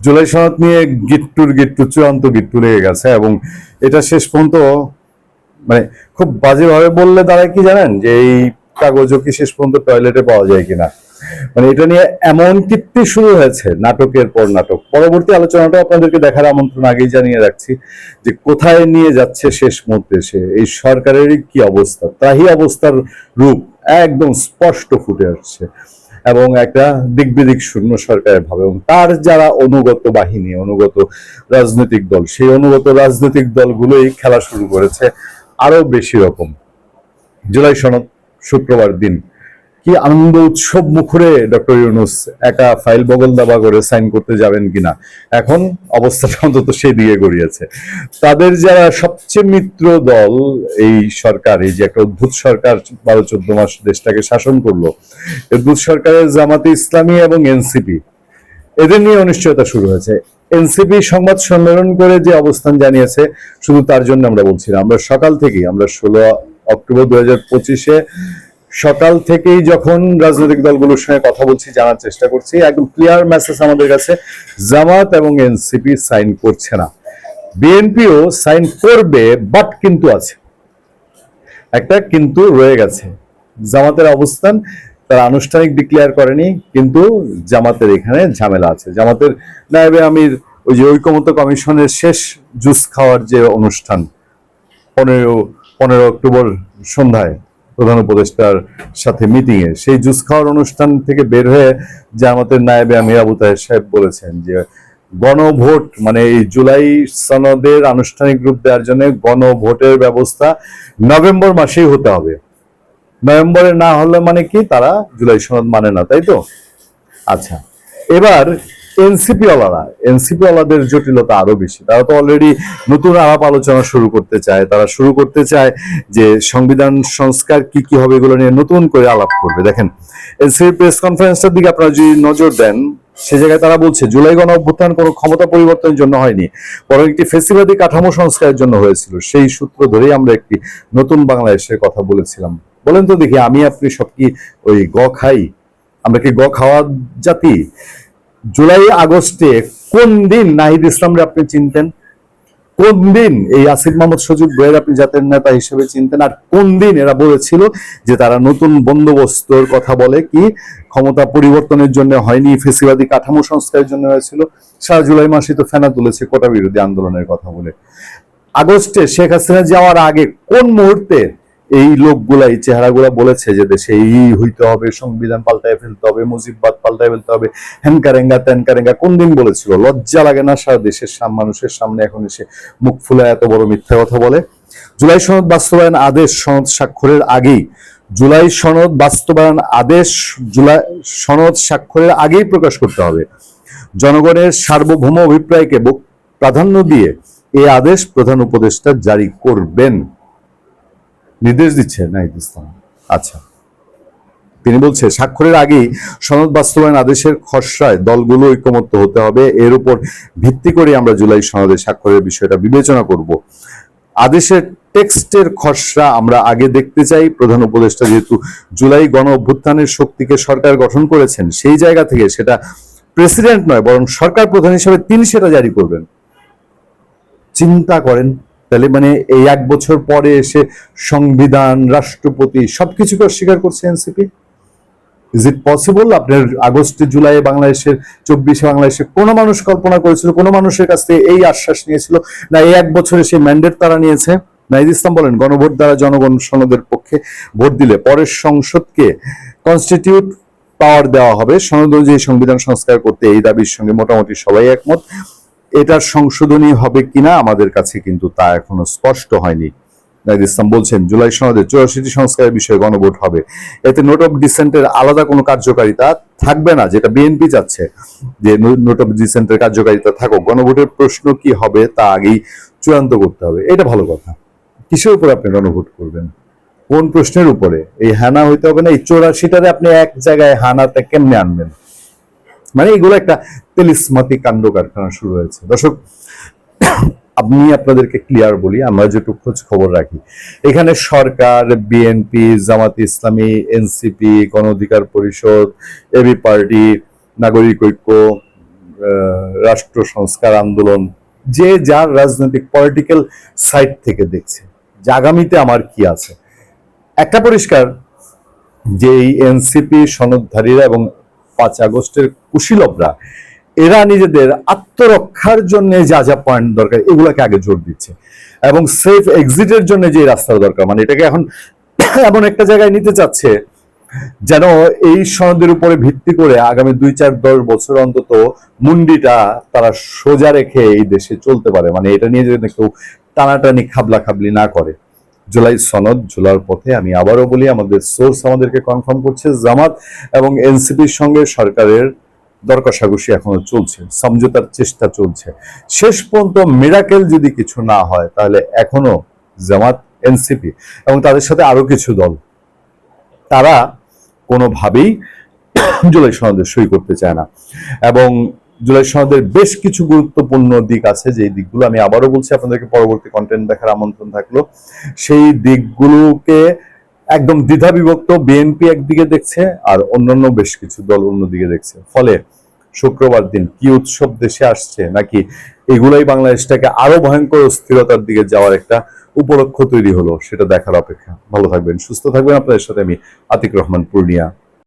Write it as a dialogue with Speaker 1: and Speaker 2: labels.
Speaker 1: জুলাই সনদ নিয়ে গিট্টুর গিট্টু চূড়ান্ত গিট্টু লেগে গেছে এবং এটা শেষ পর্যন্ত মানে খুব বাজেভাবে বললে দাঁড়ায় কি জানেন যে এই কাগজও কি শেষ পর্যন্ত টয়লেটে পাওয়া যায় কিনা? মানে এটা নিয়ে এমন কীর্তি শুরু হয়েছে নাটকের পর নাটক। পরবর্তী আলোচনাটা আপনাদেরকে দেখার আমন্ত্রণ আগেই জানিয়ে রাখছি যে কোথায় নিয়ে যাচ্ছে শেষ মুহূর্তে সে, এই সরকারেরই কি অবস্থা? তাহি অবস্থার রূপ একদম স্পষ্ট ফুটে আসছে। এবং একটা দিকবিদিক শূন্য সরকারের ভাবে। এবং তার যারা অনুগত বাহিনী, অনুগত রাজনৈতিক দল, সেই অনুগত রাজনৈতিক দলগুলোই খেলা শুরু করেছে আরও বেশি রকম। জুলাই সনদ শুক্রবার দিন কি আনন্দ উৎসব মুখরে ডক্টর ইউনুস? একা ফাইল বগল দাবা করে সাইন করতে যাবেন কিনা? এখন অবস্থাটা অন্তত সেই দিকে গড়িয়েছে। তাদের যারা সবচেয়ে মিত্র দল এই সরকার, এই যে একটা অদ্ভুত সরকার বারো চোদ্দ মাস দেশটাকে শাসন করল, অদ্ভুত সরকারের জামাতে ইসলামী এবং এনসিপি, এদের নিয়ে অনিশ্চয়তা শুরু হয়েছে। এনসিপি সংবাদ সম্মেলন করে যে অবস্থান জানিয়েছে, শুধু তার জন্য আমরা বলছি না, আমরা সকাল থেকেই, আমরা ষোলো অক্টোবর দু হাজার পঁচিশে সকাল থেকেই যখন রাজনৈতিক দলগুলোর সঙ্গে কথা বলছি, জানার চেষ্টা করছি, একদম ক্লিয়ার মেসেজ আমাদের কাছে জামাত এবং এনসিপি সাইন করছে না। বিএনপিও সাইন করবে বাট কিন্তু আছে। একটা কিন্তু রয়ে গেছে। জামাতের অবস্থান তারা আনুষ্ঠানিক ডিক্লেয়ার করেনি, কিন্তু জামাতের এখানে ঝামেলা আছে। জামাতের নায়েবে আমির, ওই যে ঐকমত্য কমিশনের শেষ জুস খাওয়ার যে অনুষ্ঠান, পনেরো পনেরো অক্টোবর সন্ধ্যায় প্রধান উপদেষ্টার সাথে মিটিং এ। সেই জুস খাওয়ার অনুষ্ঠান থেকে বের হয়ে জামাতের নায়েবে আমির আবু তাহের সাহেব বলেছেন যে, গণভোট মানে এই জুলাই সনদের আনুষ্ঠানিক রূপ দেওয়ার জন্য গণভোটের ব্যবস্থা নভেম্বর মাসেই হতে হবে। নভেম্বরে না হলে মানে কি? তারা জুলাই সনদ মানে না, তাই তো? আচ্ছা এবার এনসিপি ওয়ালারা এনসিপি ওয়ালাদের জটিলতা আরও বেশি। তারা তো অলরেডি নতুন আলাপ আলোচনা শুরু করতে চায়, তারা শুরু করতে চায় যে সংবিধান সংস্কার কি কি হবে এগুলো নিয়ে নতুন করে আলাপ করবে। দেখেন, এনসিপি প্রেস কনফারেন্সটার দিকে আপনারা যদি নজর দেন, সে জায়গায় তারা বলছে, জুলাই গণ অভ্যুত্থান কোনো ক্ষমতা পরিবর্তনের জন্য হয়নি, বরং একটি ফেসিবাদী কাঠামো সংস্কারের জন্য হয়েছিল। সেই সূত্র ধরেই আমরা একটি নতুন বাংলাদেশের কথা বলেছিলাম। বলেন তো দেখি, আমি, আপনি সব কি ওই গ খাই? আমরা কি গ খাওয়া জাতি? জুলাই আগস্টে কোন দিন নাহিদ ইসলামরে আপনি চিনতেন? কোন দিন এই আসিফ মোহাম্মদ সজিব বইয়ের আপনি জাতের নেতা হিসেবে চিনতেন? আর কোন দিন এরা বলেছিল যে তারা নতুন বন্দোবস্তর কথা বলে কি ক্ষমতা পরিবর্তনের জন্য হয়নি, ফেসিবাদী কাঠামো সংস্কারের জন্য হয়েছিল। সারা জুলাই মাসে তো ফেনা তুলেছে কোটা বিরোধী আন্দোলনের কথা বলে। আগস্টে শেখ হাসিনা যাওয়ার আগে কোন মুহূর্তে এই লোকগুলা, এই চেহারাগুলা বলেছে যে দেশে এই হইতে হবে, সংবিধান পাল্টায় ফেলতে হবে, মুজিববাদ পাল্টায় ফেলতে হবে হ্যানকারেঙ্গা ত্যানকারেঙ্গা কোন দিন বলেছিল, লজ্জা লাগে না সারা দেশের মানুষের সামনে এখন এসে মুখ ফুলে এত বড় মিথ্যা কথা বলে? জুলাই সনদ বাস্তবায়ন আদেশ, সনদ স্বাক্ষরের আগেই। জুলাই সনদ বাস্তবায়ন আদেশ, জুলাই সনদ স্বাক্ষরের আগেই প্রকাশ করতে হবে। জনগণের সার্বভৌম অভিপ্রায়কে প্রাধান্য দিয়ে এই আদেশ প্রধান উপদেষ্টা জারি করবেন। নির্দেশ দিচ্ছে নাহিদ ইসলাম। আচ্ছা। তিনি বলছে, স্বাক্ষরের আগেই সনদ বাস্তবায়ন আদেশের খসড়ায় দলগুলো ঐক্যমত্য হতে হবে। এর উপর ভিত্তি করে আমরা জুলাই সনদে স্বাক্ষরের বিষয়টা বিবেচনা করব। আদেশের টেক্সটের খসড়া আমরা আগে দেখতে চাই। প্রধান উপদেষ্টা যেহেতু জুলাই গণ অভ্যুত্থানের শক্তিকে সরকার গঠন করেছেন, সেই জায়গা থেকে সেটা প্রেসিডেন্ট নয়, বরং সরকার প্রধান হিসেবে তিনি সেটা জারি করবেন। চিন্তা করেন তাহলে মানে এই এক বছর পরে এসে সংবিধান, রাষ্ট্রপতি সবকিছুকে অস্বীকার করছে এনসিপি? ইজ ইট পসিবল আপনার আগস্টে জুলাই বাংলাদেশের, চব্বিশে বাংলাদেশে কোনো মানুষ কল্পনা করেছিল, কোনো মানুষের কাছ থেকে এই আশ্বাস নিয়েছিল? না, এই এক বছরে সে ম্যান্ডেট তারা নিয়েছে? নাইদ ইসলাম বলেন, গণভোট দ্বারা জনগণ সনদের পক্ষে ভোট দিলে পরের সংসদকে কনস্টিটিউট পাওয়ার দেওয়া হবে। সনদ অনুযায়ী সংবিধান সংস্কার করতে এই দাবির সঙ্গে মোটামুটি সবাই একমত। এটার সংশোধনী হবে কিনা আমাদের কাছে কিন্তু তা এখনও স্পষ্ট হয়নি। নাইদ ইসলাম বলছেন, জুলাই সনদে চৌরাশিটি সংস্কারের বিষয়ে গণভোট হবে। এতে নোট অফ ডিসেন্টের আলাদা কোনো কার্যকারিতা থাকবে না, যেটা বিএনপি চাচ্ছে। যে নোট অফ ডিসেন্টের কার্যকারিতা থাকুক, গণভোটের প্রশ্ন কি হবে তা আগেই চূড়ান্ত করতে হবে। এটা ভালো কথা। কিসের উপর আপনি গণভোট করবেন? কোন প্রশ্নের উপরে? এই হানা হইতে হবে না, এই চৌরাশিটারে আপনি এক জায়গায় হানাতে কেমনে আনবেন? মানে এগুলো একটা তেলিসমাতি কাণ্ড কারখানা শুরু হয়েছে। দর্শক, আমি আপনাদেরকে ক্লিয়ার বলি, আমরা যেটুকু খোঁজ খবর রাখি, এখানে সরকার বিএনপি জামাত ইসলামী এনসিপি গণ অধিকার পরিষদ এবি পার্টি, নাগরিক ঐক্য রাষ্ট্র সংস্কার আন্দোলন, যে যার রাজনৈতিক পলিটিক্যাল সাইড থেকে দেখছে, যে আগামীতে আমার কি আছে। একটা পরিষ্কার যে এই এনসিপি সনদধারীরা এবং পাঁচ আগস্টের কুশীলভরা এরা নিজেদের আত্মরক্ষার জন্য যা যা পয়েন্ট দরকার, এগুলোকে আগে জোর দিচ্ছে। এবং সেফ এক্সিটের জন্য যে রাস্তার দরকার মানে এটাকে এখন এমন একটা জায়গায় নিতে চাচ্ছে, যেন এই সনদের উপরে ভিত্তি করে আগামী দুই চার দশ বছর অন্তত মুন্ডিটা তারা সোজা রেখে এই দেশে চলতে পারে। মানে এটা নিয়ে যদি কেউ টানাটানি খাবলা খাবলি না করে। জুলাই সনদ ঝোলার পথে আমি আবারও বলি, আমাদের সোর্স আমাদেরকে কনফার্ম করছে জামাত এবং এনসিপির সঙ্গে সরকারের দর কষাকষি এখনও চলছে, সমঝোতার চেষ্টা চলছে। শেষ পর্যন্ত মিরাকেল যদি কিছু না হয়, তাহলে এখনও জামাত এনসিপি এবং তাদের সাথে আরও কিছু দল, তারা কোনোভাবেই জুলাই সনদে সই করতে চায় না। এবং জুলাই সনদের বেশ কিছু গুরুত্বপূর্ণ দিক আছে যে দিকগুলো আমি আবারও বলছি, আপনাদেরকে পরবর্তী কন্টেন্ট দেখার আমন্ত্রণ থাকল। সেই দিকগুলোকে একদম দ্বিধা বিভক্ত বিএনপি একদিকে দেখছে আর অন্যান্য বেশ কিছু দল অন্যদিকে দেখছে। ফলে শুক্রবার দিন কি উৎসব দেশে আসছে নাকি এগুলাই বাংলাদেশটাকে আরও ভয়ঙ্কর অস্থিরতার দিকে যাওয়ার একটা উপলক্ষ তৈরি হলো, সেটা দেখার অপেক্ষা। ভালো থাকবেন, সুস্থ থাকবেন। আপনাদের সাথে আমি আতিক রহমান, পূর্ণিয়া।